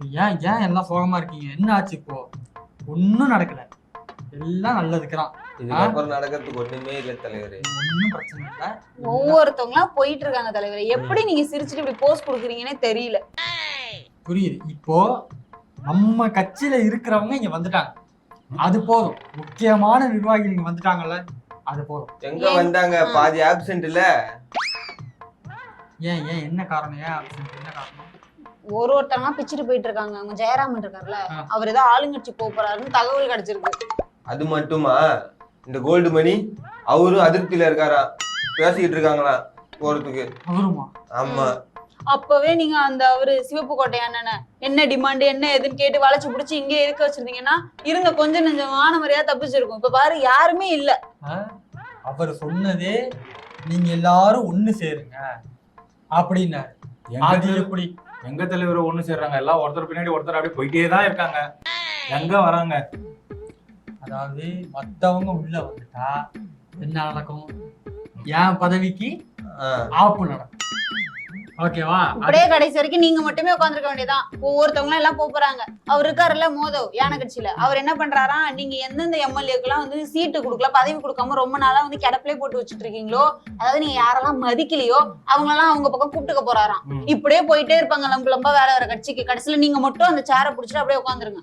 ஏன் ஏன் எல்லாம் சோகமா இருக்கீங்க? என்ன ஆச்சு இப்போ? ஒன்னும் நடக்கல. எல்லாம் நல்லதுக்குறான் இதுக்கப்புறம் நடக்கிறதுக்கு ஒண்ணுமே இல்ல தலைவரே. ஒன்னும் பிரச்சனை இல்ல. ஒவ்வொருத்தவங்களா போயிட்டு இருக்காங்க தலைவரே எப்படி நீங்க சிரிச்சுட்டு இப்படி போஸ்ட் கொடுக்குறீங்கன்னே தெரியல. புரியுது. இப்போ நம்ம கட்சியில இருக்கிறவங்க இங்க வந்துட்டாங்க. அது போதும். முக்கியமான நிர்வாகிகள் இங்க வந்துட்டாங்கல்ல அது போதும். எங்க வந்தாங்க? பாதி ஆப்சென்ட் இல்ல? ஏன் ஏன்? என்ன காரணம்? ஏன் absent? என்ன காரணம்? ஒரு ஒருத்தவங்களா பிச்சுட்டு போயிட்டு இருக்காங்க அவங்க ஜெயராமன் இருக்காருல்ல. அவர் ஏதோ ஆளுங்கட்சி போறாருன்னு தகவல் கிடைச்சிருக்கு. அது மட்டுமா? இந்த கோல்டு மணி அவரும் அதிருப்தியில இருக்காரா? பேசிக்கிட்டு இருக்காங்களாம் போறதுக்கு. அவருமா? ஆமா. அப்பவே நீங்க அந்த அவரு சிவப்பு கோட்டை அண்ணனை என்ன டிமாண்ட் என்ன ஏதுன்னு கேட்டு வளைச்சு பிடிச்சி இங்கே இருக்க வச்சிருந்தீங்கன்னா இருந்த கொஞ்சம் நெஞ்சம் மானமரியா தப்பிச்சிருக்கும். இப்ப பாரு யாருமே இல்ல. அவர் சொன்னதே நீங்க எல்லாரும் ஒண்ணு சேருங்க. அப்படின்னாரு. எங்க அது எப்படி? எங்க தலைவர் ஒண்ணு சேர்றாங்க. எல்லாம் ஒருத்தர் பின்னாடி ஒருத்தர் அப்படியே போயிட்டே தான் இருக்காங்க. எங்க வராங்க? அதாவது மத்தவங்க உள்ள வந்துட்டா என்ன நடக்கும்? என் பதவிக்கு ஆப்பு நடக்கும். ஓகேவா அப்படியே கடைசி வரைக்கும் நீங்க மட்டுமே உட்காந்துருக்க வேண்டியதான் ஒவ்வொருத்தவங்களும் எல்லாம் போறாங்க அவர் இருக்காருல்ல மோதவ் யானை கட்சியில அவர் என்ன பண்றாரா? நீங்க எந்தெந்த எம்எல்ஏக்கெல்லாம் வந்து சீட்டு கொடுக்கல பதவி கொடுக்காம ரொம்ப நாளா வந்து கிடப்பிலே போட்டு வச்சுட்டு இருக்கீங்களோ அதாவது நீங்க யாரெல்லாம் மதிக்கலையோ அவங்களெல்லாம் அவங்க பக்கம் கூப்பிட்டுக்க போறாராம். இப்படியே போயிட்டே இருப்பாங்க லம்பு லம்பா வேற வேற கட்சிக்கு. கடைசியில நீங்க மட்டும் அந்த சேரை புடிச்சிட்டு அப்படியே உட்காந்துருங்க